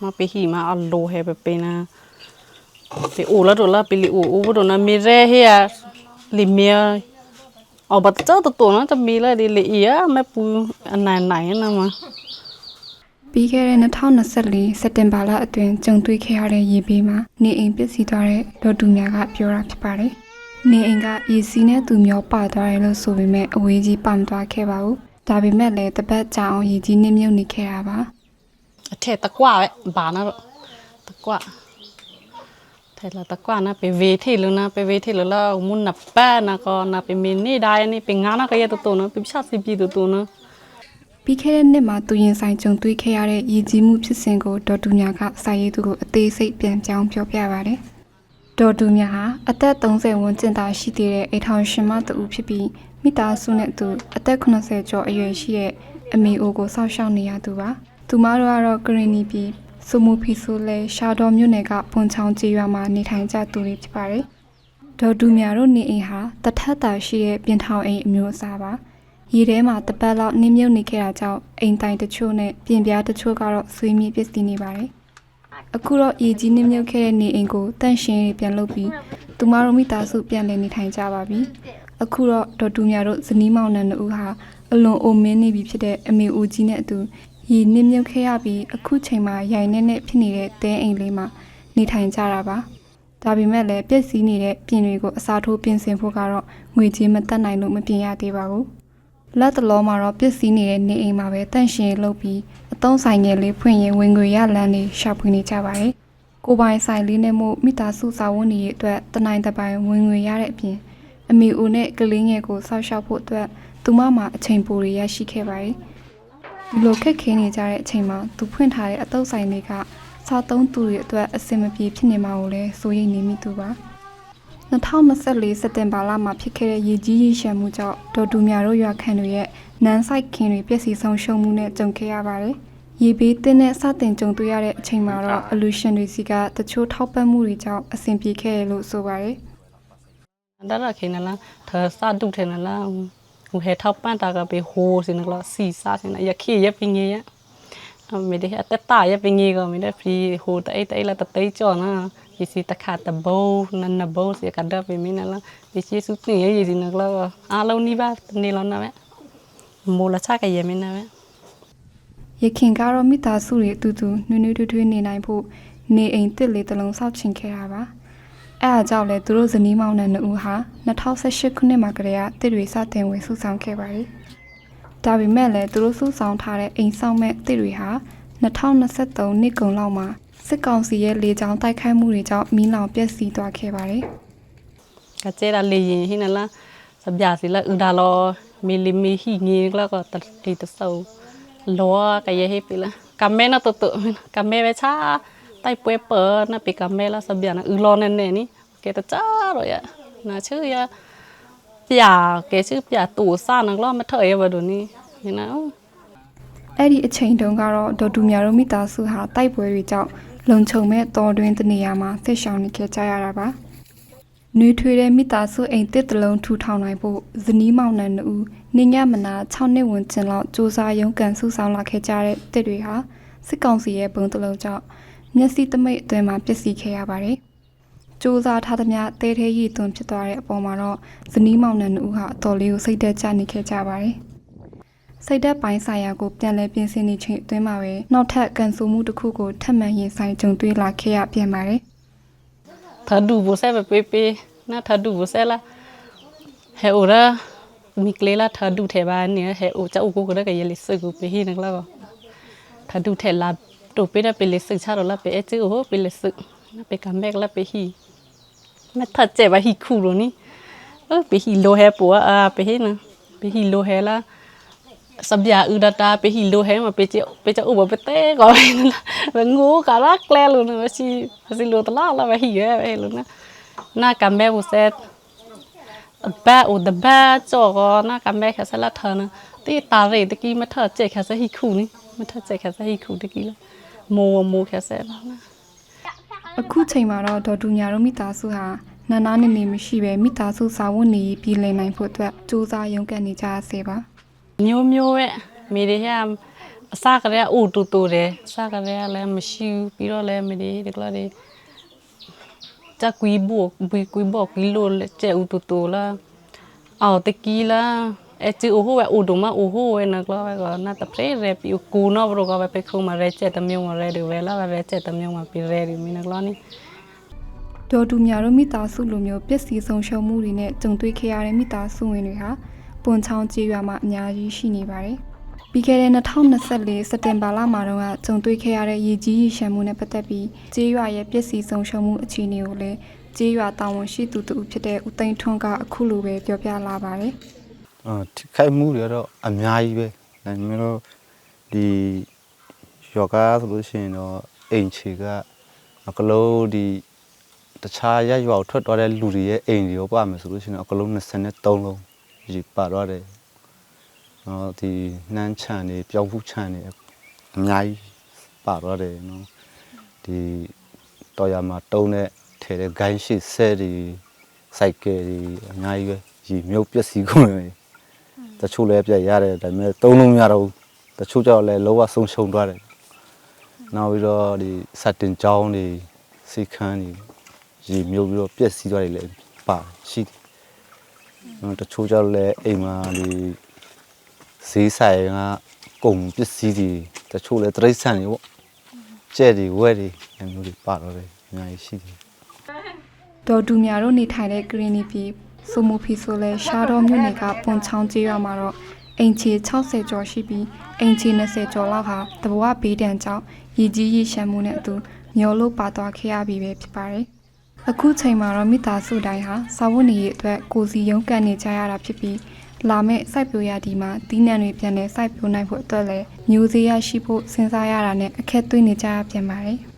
ma pe hi ma a lo he pe pe na pe o la do la pe li o o bo do na mi re he ya li mi ya au ba cha to to na ta mi la di li ya me pu nai nai na ma ပြီးခဲ့တဲ့2024စက်တင်ဘာလအတွင်းကြုံတွေ့ခဲ့ရတဲ့ရေဘေးမှာနေအိမ်ပျက်စီးသွားတဲ့ဒေါ်တူများကပြောတာဖြစ်ပါတယ်။နေအိမ်ကရေစီးနဲ့သူမျောပါသွားတယ်လို့ဆိုပေမဲ့အဝေးကြီးပတ်မသွားခဲ့ပါဘူး။ဒါပေမဲ့လည်းတပတ်ကြာအောင်ရေကြီးနစ်မြုပ်နေခဲ့တာပါ။ a the ta kwa ve ba na ro ta kwa the la ta kwa na pe ve thi lu na pe ve thi lu la mun na pa na ko na pe mi ni da ya ni pe nga na ka ya to to na pe sha si pi to to na ပြီးခဲ့တဲ့နှစ်မှာသူရင်ဆိုင်ကြုံတွေ့ခဲ့ရတဲ့ရည်ကြီးမှုဖြစ်စဉ်ကိုဒေါ်တူညာကစာရေးသူကိုအသေးစိတ်ပြန်ပြောင်းပြောပြပါတယ်။ဒေါ်တူညာဟာအသက်30ဝန်းကျင်သာရှိသေးတဲ့အိမ်ထောင်ရှင်မတူဖြစ်ပြီးမိသားစုနဲ့သူအသက်80ကျော်အရွယ်ရှိတဲ့အမေအိုကိုစောင့်ရှောက်နေရသူပါ။ သူမတို့ကတော့ကရင်နီပြည်စုမှုဖီဆိုလဲရှာတော်မြို့နယ်ကပွန်ချောင်းကျေးရွာမှာနေထိုင်ကြသူတွေဖြစ်ပါတယ်။ဒေါ်တူမြတို့နေအိမ်ဟာတထက်တာရှိတဲ့ပြင်ထောင်အိမ်အမျိုးအစားပါရေထဲမှာတပတ်လောက်နင်းမြုပ်နေခဲ့တာကြောင့်အိမ်တိုင်တချို့နဲ့ပြင်ပြားတချို့ကတော့ဆွေးမြေ့ပစ္စည်းနေပါတယ်အခုတော့ရေကြီးနင်းမြုပ်ခဲ့တဲ့နေအိမ်ကိုတန့်ရှင်းရေးပြန်လုပ်ပြီးသူမတို့မိသားစုပြန်လည်နေထိုင်ကြပါပြီအခုတော့ဒေါ်တူမြတို့ဇနီးမောင်နှံတို့ဟာအလွန်အိုမင်းနေပြီဖြစ်တဲ့အမေဦးကြီးနဲ့အတူ ရေနစ်မြုပ်ခဲ့ရပြီးအခုချိန်မှာရိုင်နေနဲ့ဖြစ်နေတဲ့တဲအိမ်လေးမှာနေထိုင်ကြတာပါဒါပေမဲ့လည်းပြည့်စည်နေတဲ့ပြင်တွေကိုအစားထိုးပြင်ဆင်ဖို့ကတော့ငွေကြေးမတက်နိုင်လို့မပြင်ရသေးပါဘူး။လက်တလုံးမှာတော့ပြည့်စည်နေတဲ့နေအိမ်မှာပဲတန့်ရှင်းရေးလုပ်ပြီးအသုံးဆိုင်ငယ်လေးဖွင့်ရင်ဝင်ငွေရလန်းလေးရှာဖွေနေကြပါတယ်။ကိုယ်ပိုင်ဆိုင်လေးနဲ့မို့မိသားစုစာဝန်တွေအတွက်တနိုင်တစ်ပိုင်ဝင်ငွေရတဲ့အပြင်အမေဦးနဲ့ကလေးငယ်ကိုစောင့်ရှောက်ဖို့အတွက်သူမမှာအချိန်ပိုတွေရရှိခဲ့ပါတယ်။ ဒီလိုခက်ခဲနေကြတဲ့အချိန်မှာသူဖွင့်ထားတဲ့အတုပ်ဆိုင်တွေကစားသုံးသူတွေအတွက်အဆင်မပြေဖြစ်နေမှာကိုလည်းစိုးရိမ်နေမိသူပါ2024စက်တင်ဘာလမှာဖြစ်ခဲ့တဲ့ရေကြီးရေရှမ်းမှုကြောင့်ဒေါ်တူမြတို့ရွာခံတွေရဲ့နန်းဆိုင်ခင်တွေပျက်စီးဆုံးရှုံးမှုနဲ့ကြုံခဲ့ရပါတယ်ရေဘေးတင်းနဲ့စတင်ကြုံတွေ့ရတဲ့အချိန်မှာတော့အလူရှင်တွေစီကတချို့ထောက်ပံ့မှုတွေကြောင့်အဆင်ပြေခဲ့တယ်လို့ဆိုပါတယ်ဒါရခေနလာသစာဒုထေနလာ ဟူဟေထောက်ပန်တာကပဲဟိုးစင်ကလာစီစာစင်ရခေရပင်းကြီးရအမေဒီအတတရပင်းကြီးကမင်းတဲ့ဖီဟိုတဲ့တဲ့လာတဲ့ကြောနာဒီစီတခါတဘောနနဘောစီကဒါပဲမင်းလာဒီစီစုတင်ရရစီနကလာအားလုံးနီးပါနေလောနာပဲမိုလာချကရမင်းနာပဲရခင်ကတော့မိသားစုတွေအတူတူနွေးနွေးထွေးထွေးနေနိုင်ဖို့နေအိမ်တစ်လေးတစ်လုံးစောင့်ချင်ခဲ့တာပါ အဲအားကြောင့်လဲသူတို့ဇနီးမောင်နှံနှစ်ဦးဟာ2018ခုနှစ်မှာကတည်းကတစ်တွေစတင်ဝင်စုဆောင်ခဲ့ပါတယ်ဒါပေမဲ့လည်းသူတို့စုဆောင်ထားတဲ့အိမ်ဆောင်မဲ့တစ်တွေဟာ2023နှစ်ကုန်လောက်မှာစစ်ကောင်စီရဲ့လေကြောင်းတိုက်ခိုက်မှုတွေကြောင့်မီးလောင်ပျက်စီးသွားခဲ့ပါတယ်ကကျဲလာလေရင်ဟိနလာစပြစီလာဥဒါလောမီလီမီဟီငီကလာကတတီတဆောလောကရဟေပီလာကမဲနတတကမဲဝချာ တိုက်ပွဲเปิดนะปีกาเมละสบยานะอือรอแน่ๆนี่เกตจ้าโรยอ่ะนะชื่อยาปียเกชื่อปียตู่ซ่านักล้อมาเถยว่าดูนี่นี่นะ အဲ့ဒီအချိန်တုန်းကတော့ဒေါ်တူမြတို့မိသားစုဟာတိုက်ပွဲတွေကြောင့်လုံခြုံမဲ့တော်တွင်တနေရာမှာဆစ်ဆောင်နေခဲ့ကြရတာပါ။နှွေးထွေးတဲ့မိသားစုအိမ်တစ်တလုံးထူထောင်နိုင်ဖို့ဇနီးမောင်နှံနှစ်ဦးနေညမနာ6နှစ်ဝင်ကျင်လောက်စူးစမ်းရုန်းကန်စုဆောင်လာခဲ့ကြတဲ့တစ်တွေဟာစစ်ကောင်စီရဲ့ဘုံတလုံးကြောင့် မျက်စိတမိတ်အတွင်မှာပစ္စည်းခဲ့ရပါတယ်။စူးစမ်းထားသမျှတဲသေးရည်သွန်ဖြစ်သွားတဲ့အပေါ်မှာတော့ဇနီးမောင်နှံတို့ဟာအတော်လေးကိုစိတ်သက်သာနေခဲ့ကြပါတယ်။စိတ်သက်ပိုင်းဆိုင်ရာကိုပြန်လည်ပြင်ဆင်နေချိန်အတွင်းမှာပဲနောက်ထပ်ကန်ဆူမှုတစ်ခုကိုထပ်မံရင်ဆိုင်ကြုံတွေ့လာခဲ့ရပြန်ပါတယ်။သာဒူဘိုဆဲပေပေနာသာဒူဘိုဆဲလာဟဲအိုရာမိကလေးလာသာဒူထဲပါနေဟဲအိုချအုပ်ကိုကလည်းကလေးစကူပေးနေကလာသာဒူထဲလာ ตัวเป็นอะไป็นเลสึกชาเราละเป็นเอจื้อโอ้ไปเลสึกเป็นกำแบกละเป็นฮีมาถัดเจ็บว่าฮีคูโรนี่เออเป็นฮีโลเฮปัวอ่าไปเฮนะเป็นฮีโลเฮละสับยาอือดาตาเป็นฮีโลเฮมาเป็นเจ้าเป็นเจ้าอุบเป็นเต้ก่อนนั่นละแบบงูกะรักแลลุนะว่าชีภาษีโลตลาดละไปฮีเอไปลุนะหน้ากำแบกบุเซตแบกอุดแบกจ่อก็หน้ากำแบกแค่สละเธอนะที่ตาเรดตะกี้มาเธอเจ็บแค่สะฮีคูนี่มาเธอเจ็บแค่สะฮีคูตะกี้ละ โมโมแค่สละนะ အခုချိန်မှာတော့ဒေါ်တူညာတို့မိသားစုဟာနာနာနေနေမရှိပဲမိသားစုစာဝန်နေရေးပြည်လည်နိုင်ဖို့အတွက်စူးစမ်းရုန်းကန်နေကြရစေပါ မျိုးမျိုးရဲ့မိတွေဟအ အစကတည်းကအိုတူတူတယ်အစကတည်းကလည်းမရှိဘူးပြီးတော့လည်းမဒီဒီကလာဒီจะ ကွီဘောကွီကွီဘောကီလိုကျဲဦးတူတူလာအော်တကီလာအချီအိုဟိုဝအိုဒမအိုဟိုဝနကလာကနာတပရေရပီကူနောဘရောကပဲခုမရဲကျက်တမျိုးမရဲဒီဝဲလာရဲကျက်တမျိုးမပြရဲဒီမင်းကလာနီဒေါ်တူမြတို့မိသားစုလိုမျိုးပျက်စီးဆုံးရှုံးမှုတွေနဲ့ကြုံတွေ့ခဲ့ရတဲ့မိသားစုဝင်တွေဟာပွန်ချောင်းကြေးရွာမှာအများကြီးရှိနေပါတယ်။ပြီးခဲ့တဲ့2024စက်တင်ဘာလမှာတော့ကြုံတွေ့ခဲ့ရတဲ့ရေကြီးရေရှမ်းမှုနဲ့ပတ်သက်ပြီးကြေးရွာရဲ့ပျက်စီးဆုံးရှုံးမှုအခြေအနေကိုလည်းကြေးရွာတာဝန်ရှိသူတူဖြစ်တဲ့ဦးသိန်းထွန်းကအခုလိုပဲပြောပြလာပါတယ်။အာ ထိခိုက်မှုတွေကတော့အများကြီးပဲဒါပေမဲ့လို့ဒီယောဂဆိုလို့ရှိရင်တော့အိမ်ခြေကအကလုံးဒီတခြားရရွာကိုထွက်သွားတဲ့လူတွေရဲ့အိမ်တွေရောပါမယ်ဆိုလို့ရှိရင်တော့အကလုံး23လုံးဒီပါသွားတယ်။နော်ဒီနှမ်းချန်တွေပျောက်ဖူးချန်တွေအများကြီးပါသွားတယ်နော်။ဒီတော်ရမှာတုံးတဲ့ထဲတဲ့ဂိုင်းရှိဆဲတွေစိုက်ကယ်တွေအများကြီးပဲရီမြုပ်ပျက်စီးကုန်တယ်။ တချို့လည်းပြတ်ရတယ်ဒါပေမဲ့သုံးလုံးမရတော့ဘူးတချို့ကြောင့်လည်းလောကဆုံးရှုံးသွားတယ်နောက်ပြီးတော့ဒီစက်တင်ကြောင်းတွေစီခန်းတွေရေမြုပ်ပြီးတော့ပြက်စီးသွားတယ်လည်းပါရှိတယ်နောက်တချို့ကြောင့်လည်းအိမ်မှာဒီဈေးဆိုင်ကကုန်ပစ္စည်းတွေတချို့လည်းတရိတ်ဆန်တွေပေါ့ကျဲတွေဝဲတွေအဲမျိုးတွေပါတော့တယ်အများကြီးရှိတယ်ဒေါ်တူမြတို့နေထိုင်တဲ့ဂရီနီပြည် ဆိုမိုဖီဆိုလဲရှားတော်မြို့နယ်ကပွန်ချောင်းကျေးရွာမှာတော့အိမ်ခြေ60ကျော်ရှိပြီးအိမ်ခြေ20ကျော်လောက်ဟာတဘဝဘေးဒဏ်ကြောင့်ရည်ကြီးရည်ရှမ်းမှုနဲ့အတူမျောလို့ပါသွားခဲ့ရပြီပဲဖြစ်ပါတယ်။အခုချိန်မှာတော့မိသားစုတိုင်းဟာစာဝတ်နေရေးအတွက်ကိုယ်စီရုန်းကန်နေကြရတာဖြစ်ပြီးလာမယ့်စိုက်ပျိုးရဒီမှာတီးနှံတွေပြန်လဲစိုက်ပျိုးနိုင်ဖို့အတွက်လည်းမျိုးစေ့ရရှိဖို့စဉ်းစားရတာနဲ့အခက်တွေ့နေကြရပြန်ပါတယ်။